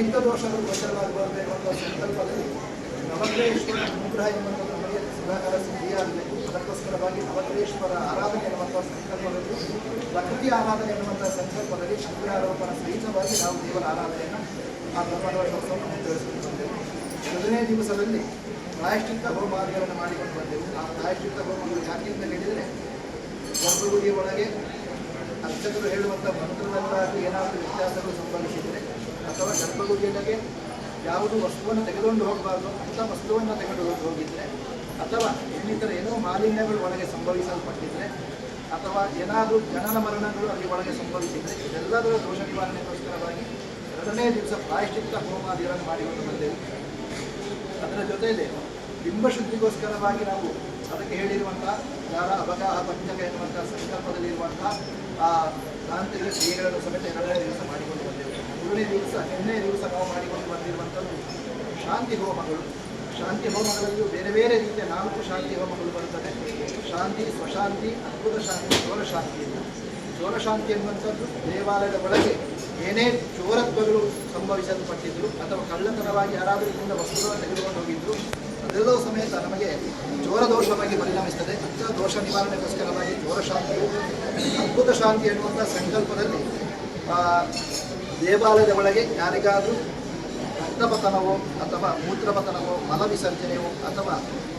ಭಿತ್ತ ದೋಷಗಳು ಗೋಚರವಾಗಬಾರದು ಎನ್ನುವಂಥ ಸಂಕಲ್ಪದಲ್ಲಿ ನವಗ್ರಹೇಶ್ವರ ಅನುಗ್ರಹ ಎನ್ನುವಂಥದ್ದು ನಮಗೆ ಸುಧಾಕರ ಸಿದ್ಧಿಯಾಗಿದೆ ಅದಕ್ಕೋಸ್ಕರವಾಗಿ ನವಗ್ರಹೇಶ್ವರ ಆರಾಧನೆ ಎನ್ನುವಂಥ ಸಂಕಲ್ಪದಲ್ಲಿ ಪ್ರಕೃತಿ ಆರಾಧನೆ ಎನ್ನುವಂಥ ಸಂಕಲ್ಪದಲ್ಲಿ ಶಂಕರಾರೋಪಣ ಸಹಿತವಾಗಿ ನಾವು ದೇವರ ಆರಾಧನೆಯನ್ನು ಆ ಬ್ರಹ್ಮದೋಷೋತ್ಸವ ಮುಂದುವರಿಸಿಕೊಂಡು ಬಂದೆವು ಮೊದಲನೇ ದಿವಸದಲ್ಲಿ ಪ್ರಾಯಶ್ಚಿತ್ತ ಹೋಮಾದಿಗಳನ್ನು ಮಾಡಿಕೊಂಡು ಬಂದೆವು. ಆ ಪ್ರಾಯಶ್ಚಿತ್ತ ಹೋಮಗಳು ಯಾಕೆಂತ ಹೇಳಿದರೆ ಗರ್ಭಗುಡಿಯ ಒಳಗೆ ಅರ್ಚಕರು ಹೇಳುವಂಥ ಮಂತ್ರದಲ್ಲಾಗಲಿ ಏನಾದರೂ ವ್ಯತ್ಯಾಸಗಳು ಸಂಭವಿಸಿದರೆ ಅಥವಾ ಗರ್ಭಗುಡಿಯೊಳಗೆ ಯಾವುದು ವಸ್ತುವನ್ನು ತೆಗೆದುಕೊಂಡು ಹೋಗಬಾರ್ದು ಅಂಥ ವಸ್ತುವನ್ನು ತೆಗೆದುಕೊಂಡು ಹೋಗಿದ್ರೆ, ಅಥವಾ ಇನ್ನಿತರ ಏನೋ ಮಾಲಿನ್ಯಗಳು ಒಳಗೆ ಸಂಭವಿಸಲ್ಪಟ್ಟಿದ್ರೆ, ಅಥವಾ ಏನಾದರೂ ಜನನ ಮರಣಗಳು ಅಲ್ಲಿ ಒಳಗೆ ಸಂಭವಿಸಿದ್ರೆ, ಇದೆಲ್ಲದರ ದೋಷ ನಿವಾರಣೆಗೋಸ್ಕರವಾಗಿ ಎರಡನೇ ದಿವಸ ಪ್ರಾಯಶ್ಚಿತ್ತ ಹೋಮಾದಿಗಳನ್ನು ಮಾಡಿಕೊಂಡು ಬಂದೆವು. ಅದರ ಜೊತೆಯಲ್ಲಿ ಬಿಂಬಶುದ್ಧಿಗೋಸ್ಕರವಾಗಿ ನಾವು ಅದಕ್ಕೆ ಹೇಳಿರುವಂಥ ಯಾರ ಅಬಗಾಹ ಪಂಚಕ ಎನ್ನುವಂಥ ಸಂಕಲ್ಪದಲ್ಲಿರುವಂಥ ಆ ತಾಂತ್ರಿಕ ಕ್ರಿಯೆಗಳನ್ನು ಸಮೇತ ಎರಡನೇ ದಿವಸ ಮಾಡಿಕೊಂಡು ಮೂರನೇ ದಿವಸ ಎಣ್ಣೆ ದಿವಸ ನಾವು ಮಾಡಿಕೊಂಡು ಬಂದಿರುವಂಥದ್ದು ಶಾಂತಿ ಹೋಮಗಳು. ಶಾಂತಿ ಹೋಮಗಳಲ್ಲಿಯೂ ಬೇರೆ ಬೇರೆ ರೀತಿಯ ನಾಲ್ಕು ಶಾಂತಿ ಹೋಮಗಳು ಬರುತ್ತದೆ ಶಾಂತಿ, ಸ್ವಶಾಂತಿ, ಅದ್ಭುತ ಶಾಂತಿ ಚೋರ ಶಾಂತಿ ಅಂತ. ಚೋರ ಶಾಂತಿ ಎನ್ನುವಂಥದ್ದು ದೇವಾಲಯದ ಒಳಗೆ ಏನೇ ಚೋರತ್ವಗಳು ಸಂಭವಿಸಲ್ಪಟ್ಟಿದ್ರು ಅಥವಾ ಕಳ್ಳತನವಾಗಿ ಯಾರಾದರೂ ವಸ್ತುಗಳನ್ನು ತೆಗೆದುಕೊಂಡು ಹೋಗಿದ್ರು ಅದೆಲ್ಲವೂ ಸಮೇತ ನಮಗೆ ಚೋರ ದೋಷವಾಗಿ ಪರಿಣಮಿಸ್ತದೆ. ಅಂಥ ದೋಷ ನಿವಾರಣೆಗೋಸ್ಕರವಾಗಿ ಚೋರ ಶಾಂತಿಯು ಅದ್ಭುತ ಶಾಂತಿ ಎನ್ನುವಂಥ ಸಂಕಲ್ಪದಲ್ಲಿ ದೇವಾಲಯದ ಒಳಗೆ ಯಾರಿಗಾದರೂ ರಕ್ತಪತನವೋ ಅಥವಾ ಮೂತ್ರಪತನವೋ ಮಲ ವಿಸರ್ಜನೆಯೋ ಅಥವಾ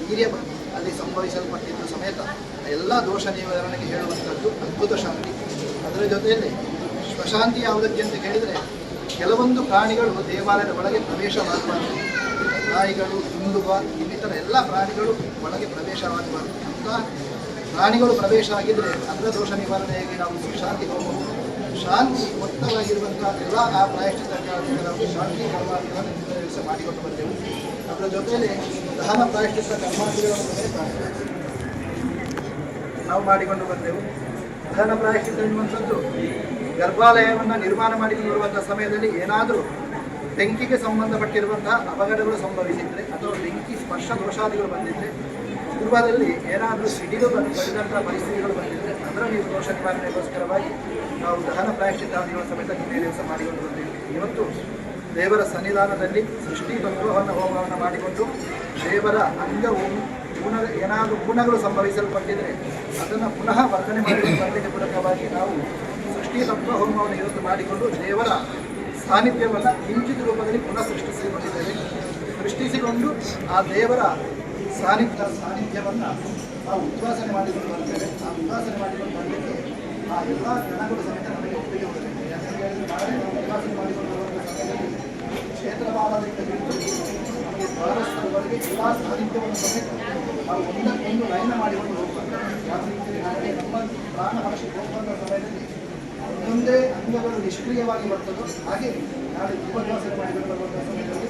ಹಿರಿಯ ಅಲ್ಲಿ ಸಂಭವಿಸಲ್ಪಟ್ಟಿದ್ದ ಸಮೇತ ಎಲ್ಲ ದೋಷ ನಿವಾರಣೆಗೆ ಹೇಳುವಂಥದ್ದು ಅದ್ಭುತ ಶಾಂತಿ. ಅದರ ಜೊತೆಯಲ್ಲಿ ಸ್ವಶಾಂತಿ ಯಾವುದಕ್ಕೆ ಅಂತ ಹೇಳಿದರೆ ಕೆಲವೊಂದು ಪ್ರಾಣಿಗಳು ದೇವಾಲಯದ ಒಳಗೆ ಪ್ರವೇಶವಾಗಬಾರದು ನಾಯಿಗಳು ದುಂಡುಗ ಇನ್ನಿತರ ಎಲ್ಲ ಪ್ರಾಣಿಗಳು ಒಳಗೆ ಪ್ರವೇಶವಾಗಬಾರದು ಅಂತ ಪ್ರಾಣಿಗಳು ಪ್ರವೇಶ ಆಗಿದ್ದರೆ ಅದರ ದೋಷ ನಿವಾರಣೆಯಾಗಿ ನಾವು ಶಾಂತಿ ಹೋಗಬಹುದು. ಶಾಂತಿ ಮೊತ್ತವಾಗಿರುವಂತಹ ಎಲ್ಲ ಆ ಪ್ರಾಯಶ್ಚಿತ್ತ ಕಾರ್ಯಕ್ಕೆ ನಾವು ಶಾಂತಿ ಕರ್ಮಾರ್ಥಗಳನ್ನು ಮಾಡಿಕೊಂಡು ಬಂದೆವು. ಅದರ ಜೊತೆಯಲ್ಲಿ ದಹನ ಪ್ರಾಯಶ್ಚಿತ್ತ ಕರ್ಮಾರ್ಥಗಳನ್ನು ನಾವು ಮಾಡಿಕೊಂಡು ಬಂದೆವು. ದಹನ ಪ್ರಾಯಶ್ಚಿತ್ತ ಎನ್ನುವಂಥದ್ದು ಗರ್ಭಾಲಯವನ್ನು ನಿರ್ಮಾಣ ಮಾಡಿಕೊಂಡು ಬರುವಂಥ ಸಮಯದಲ್ಲಿ ಏನಾದರೂ ಬೆಂಕಿಗೆ ಸಂಬಂಧಪಟ್ಟಿರುವಂತಹ ಅಪಘಾತಗಳು ಸಂಭವಿಸಿದರೆ ಅಥವಾ ಬೆಂಕಿ ಸ್ಪರ್ಶ ದೋಷಾದಿಗಳು ಬಂದಿದ್ದರೆ ಪೂರ್ವದಲ್ಲಿ ಏನಾದರೂ ಸಿಡಿಲು ಬಂದು ಬಡಿದಂಥ ಪರಿಸ್ಥಿತಿಗಳು ಬಂದಿದ್ದರೆ ಅದರ ನೀವು ದೋಷ ನಿವಾರಣೆಗೋಸ್ಕರವಾಗಿ ನಾವು ದಹನ ಪ್ರಾಯಶ್ಚಿತ್ತಾದಿಗಳ ಸಮೇತ ಹಿಂದೆ ದಿವಸ ಮಾಡಿಕೊಂಡು ಬಂದಿದ್ದೀವಿ. ಇವತ್ತು ದೇವರ ಸನ್ನಿಧಾನದಲ್ಲಿ ಸೃಷ್ಟಿ ಬಂಧುವನ್ನು ಹೋಮವನ್ನು ಮಾಡಿಕೊಂಡು ದೇವರ ಅಂಗ ಗುಣ ಏನಾದರೂ ಗುಣಗಳು ಸಂಭವಿಸಲ್ಪಟ್ಟಿದರೆ ಅದನ್ನು ಪುನಃ ವರ್ತನೆ ಮಾಡಿ ಬರಲಿಕ್ಕೆ ಪೂರಕವಾಗಿ ನಾವು ಸೃಷ್ಟಿ ತತ್ವ ಹೋಮವನ್ನು ಮಾಡಿಕೊಂಡು ದೇವರ ಸಾನ್ನಿಧ್ಯವನ್ನು ಹಿಂಚಿತ ರೂಪದಲ್ಲಿ ಪುನಃ ಸೃಷ್ಟಿಸಿಕೊಂಡಿದ್ದೇವೆ. ಸೃಷ್ಟಿಸಿಕೊಂಡು ಆ ದೇವರ ಸಾನ್ನಿಧ್ಯ ಸಾನ್ನಿಧ್ಯವನ್ನು ಆ ಉದ್ವಾಸನೆ ಮಾಡಿಕೊಂಡು ಬರ್ತೇವೆ ಆ ಉದ್ವಾಸನೆ ಮಾಡಿಕೊಂಡು ಬರಲಿಕ್ಕೆ ಆ ಎಲ್ಲ ಜನಗಳು ಸಮೇತ ನಮಗೆ ಒಪ್ಪಿಗೆ ನಾವು ಮಾಡಿಕೊಂಡು ಬರುವಂಥ ಸಮಯದಲ್ಲಿ ಕ್ಷೇತ್ರ ಭಾಗದಿಂದ ಹಿಡಿದು ನಮಗೆ ಎಲ್ಲ ಸಾನ್ನಿಧ್ಯವನ್ನು ಸಮೇತ ನಾವು ಒಂದಕ್ಕೊಂದು ಲೈನ ಮಾಡಿಕೊಂಡು ಹೋಗ್ಬಾರ್ದು ನಮ್ಮ ಭಾಷೆ ಸಮಯದಲ್ಲಿ ಒಂದೊಂದೇ ಅಂಗಗಳು ನಿಷ್ಕ್ರಿಯವಾಗಿ ಬರ್ತದೋ, ಹಾಗೆ ನಾಳೆ ಉಪನ್ಯಾಸನೆ ಮಾಡಿಕೊಂಡು ಬರುವಂತಹ ಸಮಯದಲ್ಲಿ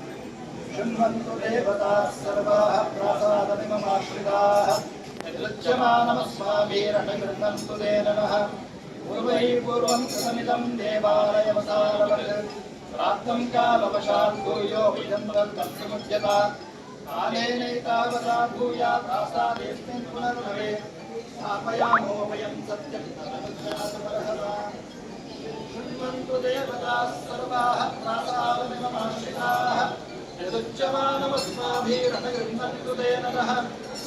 शृण्वन्तु देवताः सर्वाः प्रासादमिममाश्रिताः यदृच्यमानमस्माभिरनुगृह्णन्तु तेन नः पूर्वै पूर्वं कृतमिदं देवालयवसारवत् प्राप्तं कालवशात् भूयो विदन्तर्कर्तुमुद्यता कालेनैतावता भूया प्रासादेऽस्मिन् पुनर्भवे स्थापयामो वयं सत्यं तदनुज्ञातमर्हता शृण्वन्तु देवताः सर्वाः प्रासादमिममाश्रिताः यदुच्यमानमस्माभिरनगृह्णन्तु तेन नः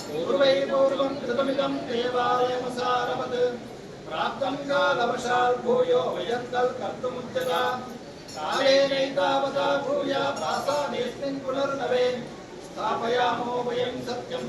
पूर्वै पूर्वं कृतमिदं देवालयमसारवत् प्राप्तं कालवशात् भूयो वयन्तर्कर्तुमुद्यता कालेनैतावता भूया प्रासादेऽस्मिन् पुनर्नवे स्थापयामो वयं सत्यं